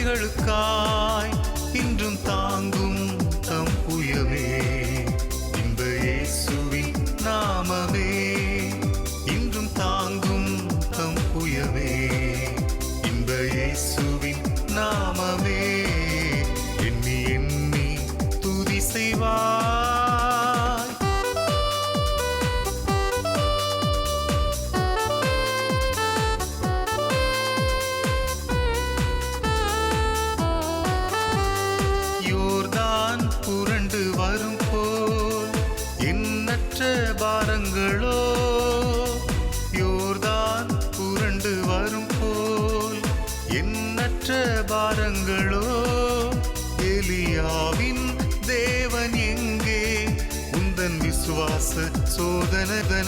எனக்காய் இன்றும் தாங்கும் தம் புயவே இந்த இயேசுவின் நாமமே. இன்றும் தாங்கும் தம் புயவே இந்த இயேசுவின் நாம எண்ணற்ற பாரங்களோ யோர்தான் புரண்டு வரும் போல். எண்ணற்ற பாரங்களோ எலியாவின் தேவன் எங்கே? உந்தன் விசுவாச சோதனதன